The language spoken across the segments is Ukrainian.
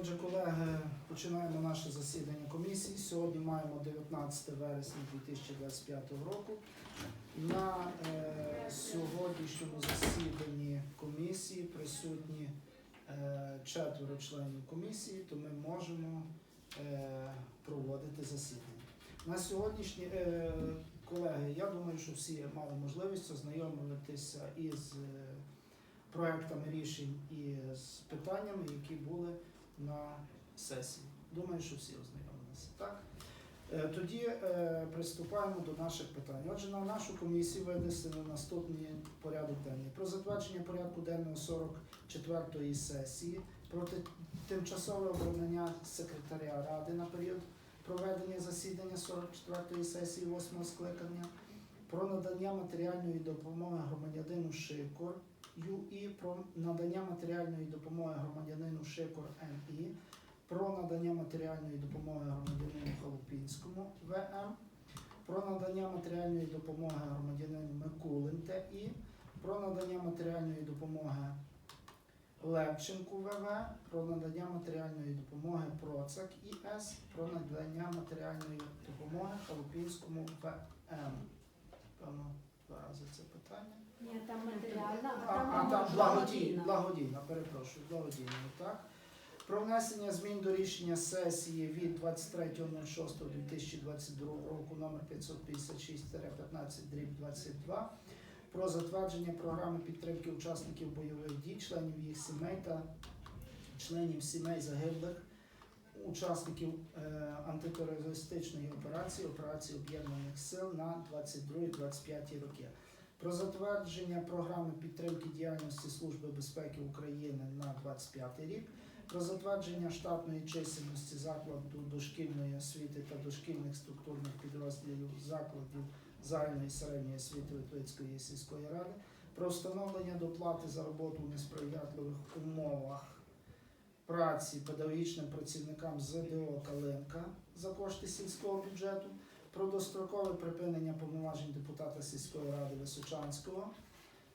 Отже, колеги, починаємо наше засідання комісії. Сьогодні маємо 19 вересня 2025 року. На е, сьогоднішньому засіданні комісії присутні е, четверо членів комісії, то ми можемо е, проводити засідання. На сьогоднішній е, колеги, я думаю, що всі мали можливість ознайомитися із е, проектами рішень і з питаннями, які були на сесії. Думаю, що всі ознайомилися. Так? Е, Тоді е, приступаємо до наших питань. Отже, на нашу комісію винесено наступний порядок денний. Про затвердження порядку денного 44-ї сесії, про тимчасове обрання секретаря ради на період проведення засідання 44-ї сесії 8 скликання, про надання матеріальної допомоги громадянину Шикор ЮІ, про надання матеріальної допомоги громадянину Шикор МІ, про надання матеріальної допомоги громадянину Халупінському ВМ, про надання матеріальної допомоги громадянину Микулин ТІ, про надання матеріальної допомоги Левченку ВВ, про надання матеріальної допомоги Процак ІС, про надання матеріальної допомоги Халупінському ВМ. Певно, два рази це питання. Ні, там матеріальна, А, а там, а там благодійна, благодійна. благодійна, перепрошую, благодійна, так. Про внесення змін до рішення сесії від 23.06.2022 року номер 556-15-22 про затвердження програми підтримки учасників бойових дій, членів їх сімей та членів сімей загиблих, учасників е, антитерористичної операції, операції Об'єднаних сил на 22-25 роки про затвердження програми підтримки діяльності Служби безпеки України на 25 рік, про затвердження штатної чисельності закладу дошкільної освіти та дошкільних структурних підрозділів закладів загальної середньої освіти Литвицької сільської ради, про встановлення доплати за роботу у несприятливих умовах праці педагогічним працівникам ЗДО Калинка за кошти сільського бюджету, про дострокове припинення повноважень депутата сільської ради Височанського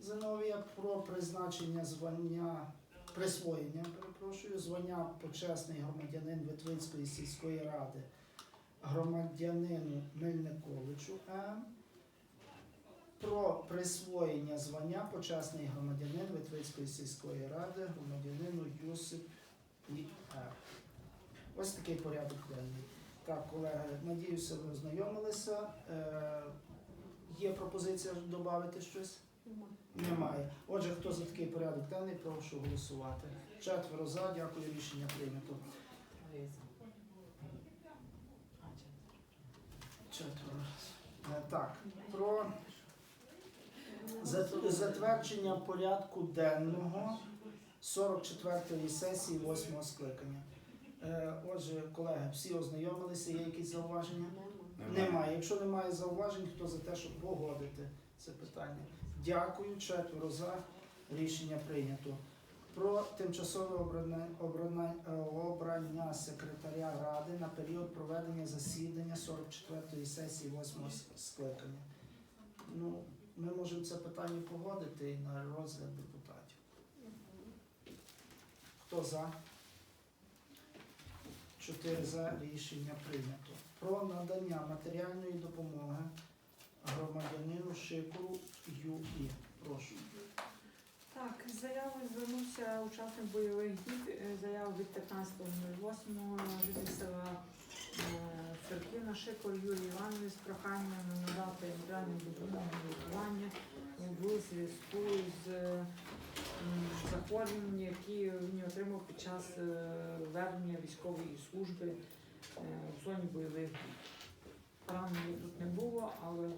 Зиновія, про призначення звання, присвоєння, перепрошую, звання почесний громадянин Витвицької сільської ради громадянину Мельниковичу М. Про присвоєння звання почесний громадянин Витвицької сільської ради громадянину Юсип І. Р. Ось такий порядок денний. Так, колеги, надіюся, ви ознайомилися. Е, є пропозиція додати щось? Нема. Немає. Отже, хто за такий порядок денний, прошу голосувати. Четверо за, дякую, рішення прийнято. Четверо. Е, Так, про зат- затвердження порядку денного 44-ї сесії 8 скликання. Е, Отже, колеги, всі ознайомилися, є якісь зауваження? Нема. Немає. Якщо немає зауважень, хто за те, щоб погодити це питання? Дякую. Четверо за. Рішення прийнято. Про тимчасове обрання, обрання, е, обрання секретаря ради на період проведення засідання 44-ї сесії 8 скликання. Ну, ми можемо це питання погодити на розгляд депутатів. Хто за? Чотири за рішення прийнято. Про надання матеріальної допомоги громадянину Шикуру ЮІ. Прошу. Так, з звернувся учасник бойових дій. Е, Заява від 15.08 житель села Церківна Шикор Юрій Іванович з проханням надати матеріальну допомогу лікування в зв'язку з захворюванням, які він отримав під час е, ведення військової служби е, в зоні бойових дій. Поранення тут не було, але е,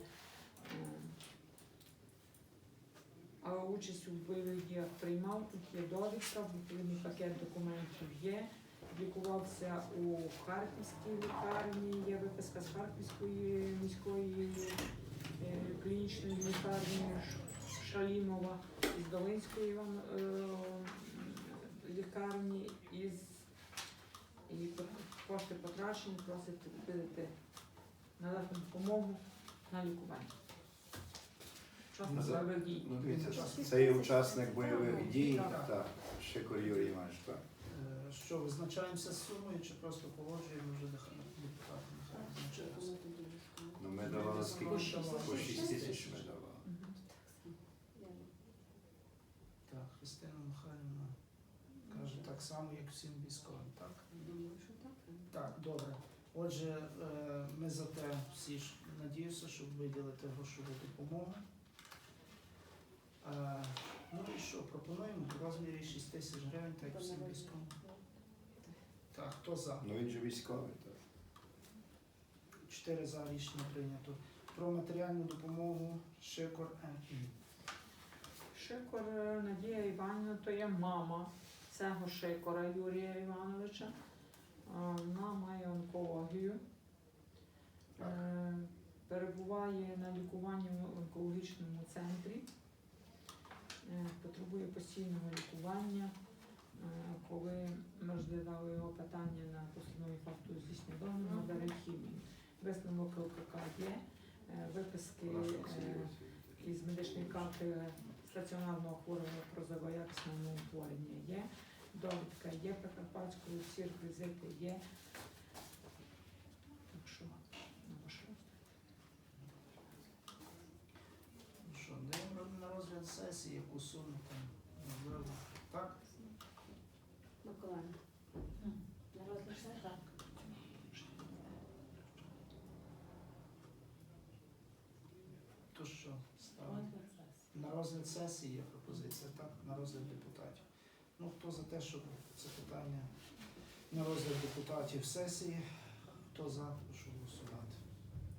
але участь у бойових діях приймав. Тут є довідка, відповідний пакет документів є. Лікувався у Харківській лікарні, є виписка з Харківської міської клінічної лікарні Шалімова, із Долинської лікарні, із і кошти потрачені, просить видати надати допомогу на лікування. Учасник За- бойових дій. Ну, дивіться, це є учасник бойових дій, Так. Шикор Юрій Іванович, так. Е, Що, визначаємося з сумою чи просто погоджуємо вже нехай депутати нехай визначаються? Ну, ми давали скільки? По шість. По 6 тисяч ми давали. Так само, як всім військовим, так? Так, добре. Отже, е, ми за те всі ж надіюся, щоб виділити грошову допомогу. Е, Ну і що, пропонуємо в розмірі 6 тисяч гривень, так як всім військовим. Так, хто за? Ну він же військовий, так. Чотири за рішення прийнято. Про матеріальну допомогу Шикор МІ. Шикор е, Надія Іванівна, то є мама цього Шикора Юрія Івановича. Вона має онкологію. Е, Перебуває на лікуванні в онкологічному центрі. Е, Потребує постійного лікування. Е, Коли ми розглядали його питання на постанові факту здійснення донору, Мгм. бере хімію. Висновок ЛКК є, виписки із медичної карти стаціонарного хворого про злоякісне утворення є, довідка є Прикарпатської, всі реквізити є. Так що. Ну Що, даємо на розгляд сесії, яку суму там можливо. Так? Миколаївна. На розгляд так. То що, ставимо? На розгляд сесії є пропозиція, так? На розгляд депутатів. Ну, хто за те, щоб це питання на розгляд депутатів сесії? Хто за, прошу голосувати.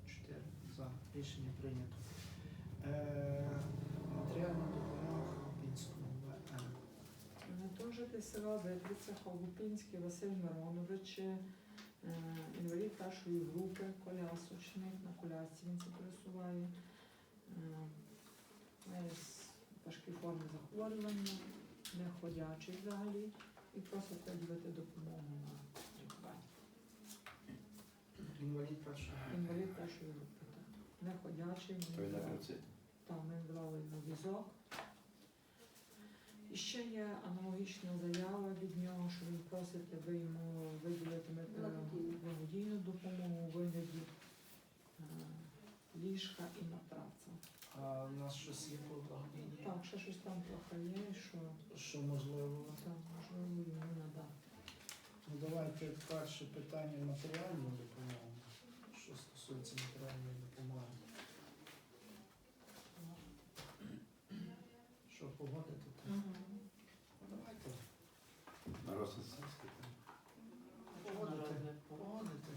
Чотири за. Рішення прийнято. Е, матеріальна допомога Хлопінському ВМ. Теж села Ветриця, Холопінський Василь Миронович, е, інвалід першої групи, колясочник, на колясці він це пересуває. Е, с- важкі форми захворювання, не ходячий взагалі, і просить виділити допомогу на лікування. Інвалід першого. Інвалід першої групи, так. Не ходячий, То він на там ми давали йому візок. І ще є аналогічна заява від нього, що він просить, аби йому виділити е, Благодійну. благодійну допомогу у вигляді е, ліжка і матраця. А у нас щось є по? Так, ще щось там трохи є, що Що можливо? там можливо йому надати. Ну, давайте перше питання матеріальну допомогу. Що стосується матеріальної допомоги. Що погодити? так? Ну, давайте На розгляд сесії. так. погодити. Погодити.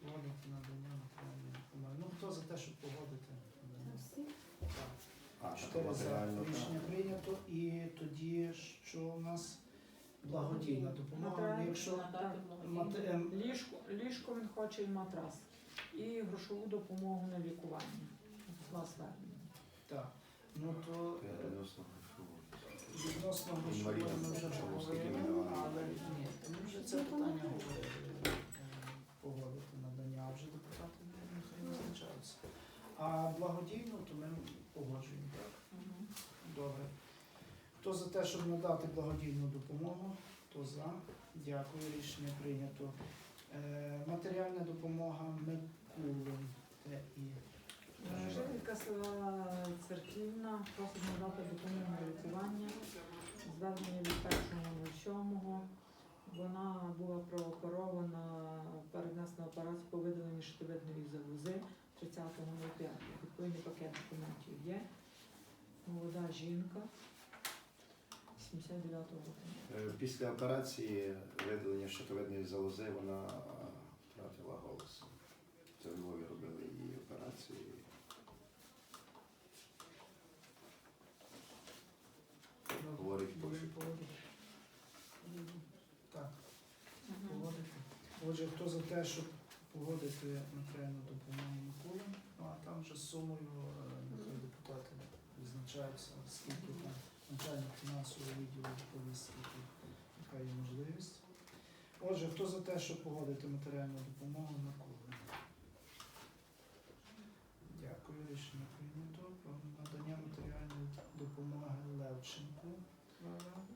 Погодити надання матеріальної допомоги. Ну хто за те, щоб погодити? надання? Так. А, то Чотири за рішення прийнято. І тоді що у нас благодійна допомога. Матеріальна Якщо Надати ем, Ліжко, ліжко він хоче і матрас. І грошову допомогу на лікування. Два звернення. так. Ну то Я е, відносно грошову. Відносно грошової ми вже давали? але ні, ми вже це питання говорили, е, погодити надання, а вже депутати нехай визначаються. А благодійно, то ми погоджуємо, так? Добре. Хто за те, щоб надати благодійну допомогу, хто за? Дякую, рішення прийнято. Е, матеріальна допомога Микулин ТІ. Е, Жителька села Церківна просить надати допомогу на лікування. Звернення від 1.07. Вона була прооперована, перенесена операцію по видаленні щитовидної залози 30.05. Відповідний пакет документів є. Молода жінка 79-го року. Е, Після операції видалення щитовидної залози вона втратила голос. Це в Львові робили її операцію. Говорить пошук. погодити. Так. Погодити. Отже, хто за те, щоб погодити матеріальну допомогу Миколі, ну а там вже з сумою е, визначаються, скільки там начальник фінансового відділу відповість, яка є можливість. Отже, хто за те, щоб погодити матеріальну допомогу Миколі? Дякую, рішення прийнято. Про надання матеріальної допомоги Левченку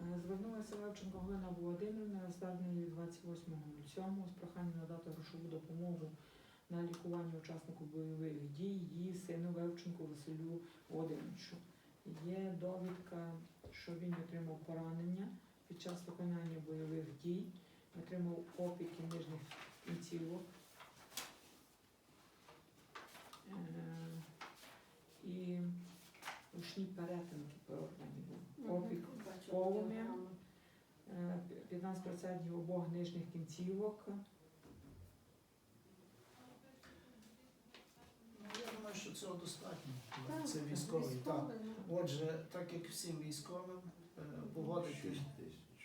Е, Звернулася Левченко Галина Володимирівна звернення від 28.07 з проханням надати грошову допомогу на лікування учаснику бойових дій її сину Левченку Василю Володимировичу. Є довідка, що він отримав поранення під час виконання бойових дій, отримав опіки нижніх кінцівок. Е, І ушні перетинки перорвані були. Опік полум'я. Е, 15% обох нижніх кінцівок. Ну, Я думаю, що цього достатньо. Так, Це військовий. Так. Отже, так як всім військовим, е, погодити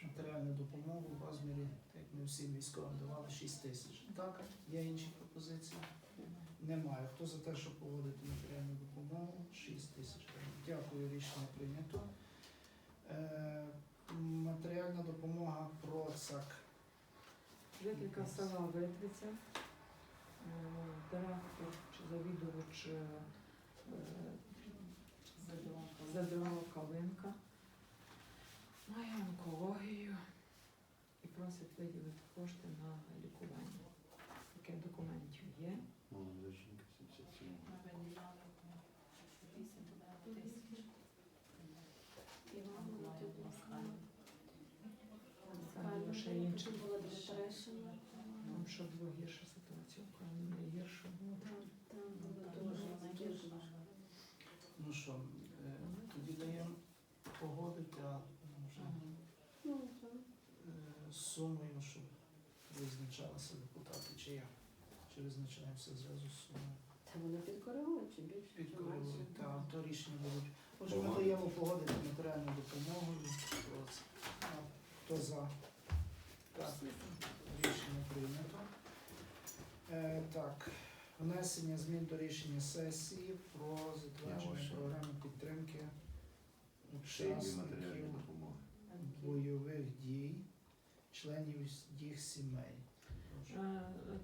матеріальну допомогу в розмірі, так як ми всім військовим давали 6 тисяч. Так, є інші пропозиції? Немає. Хто за те, щоб погодити матеріальну допомогу? 6 тисяч. Дякую, рішення прийнято. Е, матеріальна допомога ПРОЦАК. Жителька села Витриця, е, директор чи завідувач е, Задила Калинка. Має онкологію і просить виділити кошти на лікування. Таке документів є. Молода жінка 77. Іванова, тут Москва. Там було ще інше. Була Там було гірша ситуація, в Україні не гірша було. Там, там було дуже таке. Ну що, даємо погодити, а вже Ну, е, з сумою, щоб визначалися депутати, чи як? Чи визначаємося зразу з сумою? Та вони підкорюють чи більше, чи менше. та то рішення будуть. Отже, ми даємо погодити матеріальну допомогу. А, Хто за? Так, рішення прийнято. Е, так, внесення змін до рішення сесії про затвердження ваше. програми підтримки Ще є матеріальна учасників бойових дій, членів їх сімей. Е,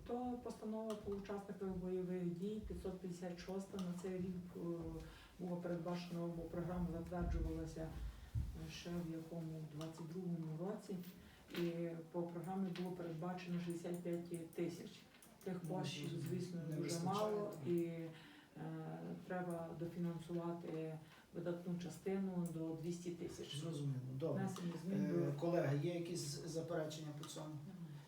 То постанова по учасниках бойових дій 556 на цей рік е, було передбачено, бо програма затверджувалася е, ще в якому в 22-му році. І по програмі було передбачено 65 тисяч. Тих коштів, звісно, дуже мало, і е, треба дофінансувати видатну частину до 200 тисяч. Зрозуміло. Добре. Внесення змін Е, Колеги, є якісь заперечення по цьому?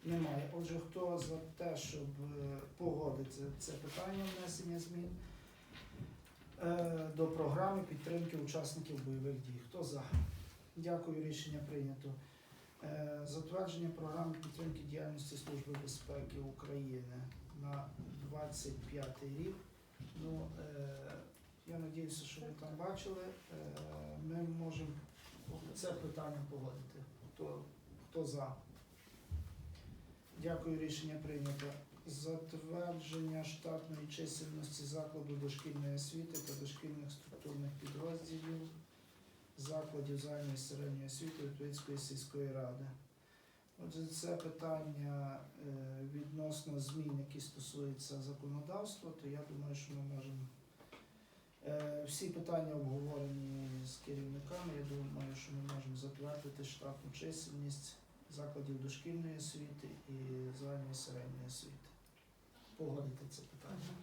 Немає. Отже, хто за те, щоб е, погодити це питання внесення змін е, до програми підтримки учасників бойових дій? Хто за? Дякую, рішення прийнято. Е, Затвердження програми підтримки діяльності Служби безпеки України на 25 рік. Ну, е, я сподіваюся, що ви там бачили. Е, Ми можемо це питання погодити. Хто, хто за? Дякую, рішення прийнято. Затвердження штатної чисельності закладу дошкільної освіти та дошкільних структурних підрозділів закладів загальної середньої освіти Литвицької сільської ради. Отже, це питання е, відносно змін, які стосуються законодавства, то я думаю, що ми можемо. Е, Всі питання обговорені з керівниками. Я думаю, що ми можемо затвердити штатну чисельність закладів дошкільної освіти і загальної середньої освіти. Погодити це питання.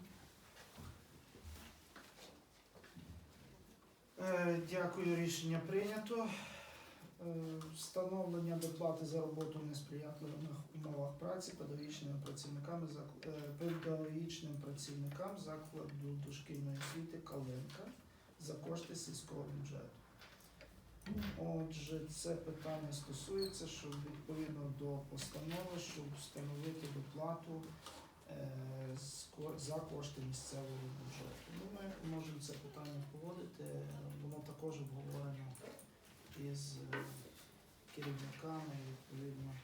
Е, Дякую, рішення прийнято. Е, Встановлення доплати за роботу в несприятливих умовах праці педагогічними працівниками е, педагогічним працівникам закладу дошкільної освіти Калинка за кошти сільського бюджету. Отже, це питання стосується, що відповідно до постанови, щоб встановити доплату е, за кошти місцевого бюджету. Ну, ми можемо це питання погодити, воно також обговорено із е, керівниками, і, відповідно,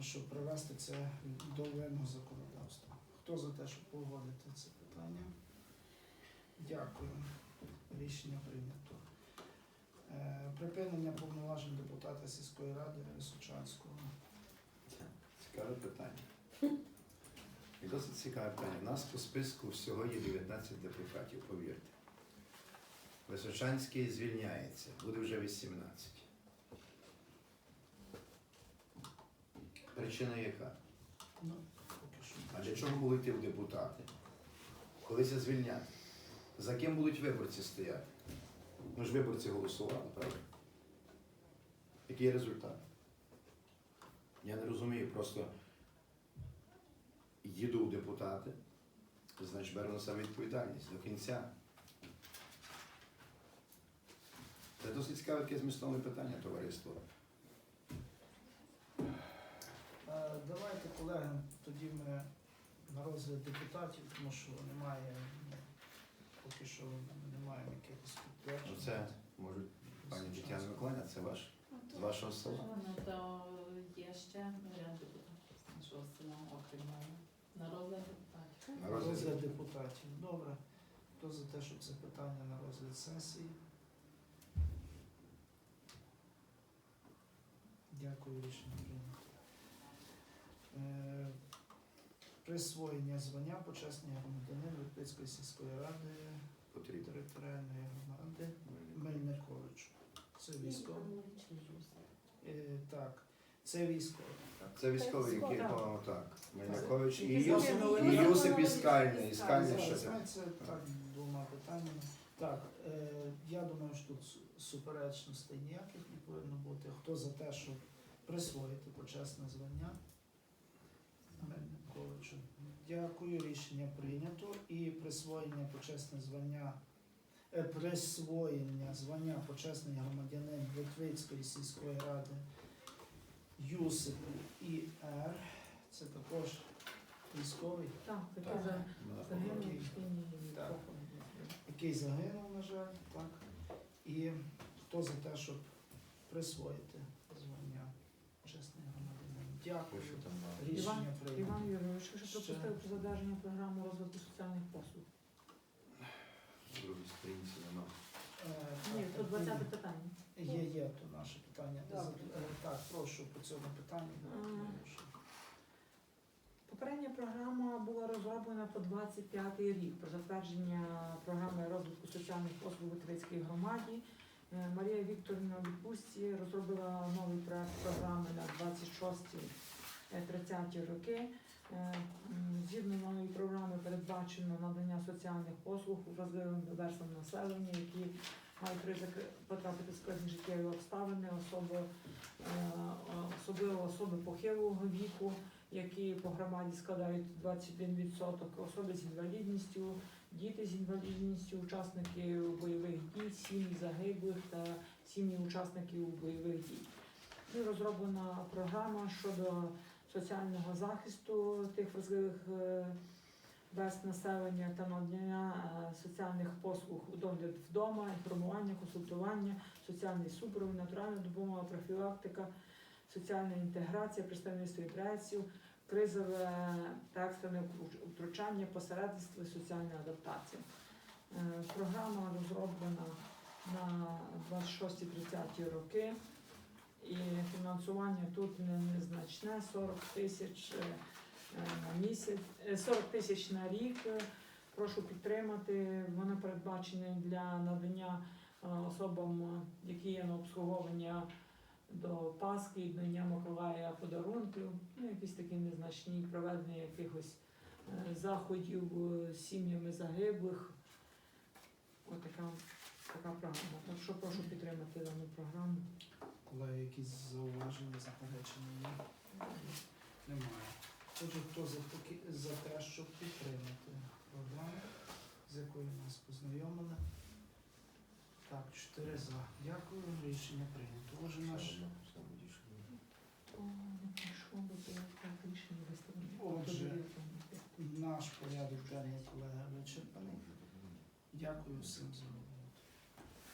щоб привести це до вимог законодавства. Хто за те, щоб погодити це питання? Дякую. Рішення прийнято. Е, Припинення повноважень депутата сільської ради Сучанського. Цікаве питання. І досить цікаве питання. У нас по списку всього є 19 депутатів, повірте. Височанський звільняється, буде вже 18. Причина яка? Ну. А для чого було йти в депутати? Коли це звільняти? За ким будуть виборці стояти? Ну ж виборці голосували, правда? Який результат? Я не розумію, просто їду в депутати, значить беру на себе відповідальність до кінця. Це досить цікаве таке змістовне питання, товариство. Давайте, колеги, тоді ми на розгляд депутатів, тому що немає, ну, поки що немає якихось підтверджень. Оце, може, пані Тетяна Миколаївна, це ваш з вашого села? Ну, то є ще ряд депутатів з нашого села, окрім мене. На розгляд депутатів. На розгляд депутатів. Добре. Хто за те, щоб це питання на розгляд сесії? Дякую, рішення прийнято. Е, Присвоєння звання почесний громадянин Липецької сільської ради Потрібно. територіальної громади Мельниковичу. Це військовий. Е, Так, це військовий. Це військовий, який Так. по так. Мельникович і Який Юсип, і Юсип. Іскальний. Іскальний ще так. це так двома питаннями. Так, е, я думаю, що тут су- суперечностей ніяких не повинно бути. Хто за те, щоб присвоїти почесне звання Мельниковичу? Дякую, рішення прийнято. І присвоєння почесне звання. е, Присвоєння звання почесний громадянин Литвицької сільської ради Юсипу І.Р. Це також військовий. Так, Так. Ну, загинув чині Так. який загинув, на жаль, так. І хто за те, щоб присвоїти громадянин. Що там на Рішення прийнято. Іван Юрійович, що Ще. пропустив про затвердження програми розвитку соціальних послуг. другій сторінці нема. Е, Ні, так, то так, 20 питання. Є, є то наше питання. Е, Так, прошу по цьому питанню. Ага. Попередня програма була розроблена по 25 рік про затвердження програми розвитку соціальних послуг у Тивицькій громаді. Е, Марія Вікторівна у відпустці розробила новий проект програми на 26-30 роки. Е, Згідно нової програми передбачено надання соціальних послуг вразливим верствам населення, які мають ризик потрапити в складні життєві обставини, особи, е, особливо особи похилого віку, які по громаді складають 21%, особи з інвалідністю, діти з інвалідністю, учасники бойових дій, сім'ї загиблих та сім'ї учасників бойових дій. І розроблена програма щодо соціального захисту тих вразливих е, верст населення та надання е, соціальних послуг догляд вдома, інформування, консультування, соціальний супровід, натуральна допомога, профілактика, соціальна інтеграція, представництво інтересів, кризове та екстрене втручання, посередництво і соціальна адаптація. Е, Програма розроблена на 26-30 роки. І фінансування тут незначне 40 тисяч е, е, на місяць, е, 40 тисяч на рік. Е, Прошу підтримати. Вони передбачені для надання е, особам, е, які є на обслуговування до Пасхи, до Дня Миколая подарунків, ну якісь такі незначні проведення якихось е, заходів е, сім'ями загиблих. Ось така, така програма. Так що прошу підтримати дану програму. Колеги, якісь зауваження, заперечення? Немає. Отже, хто за, такі, за те, щоб підтримати програму, з якою нас познайомили? Так, чотири за. Дякую, рішення прийнято. Отже, наш. Отже. наш порядок денний колега вичерпаний. Дякую всім за увагу.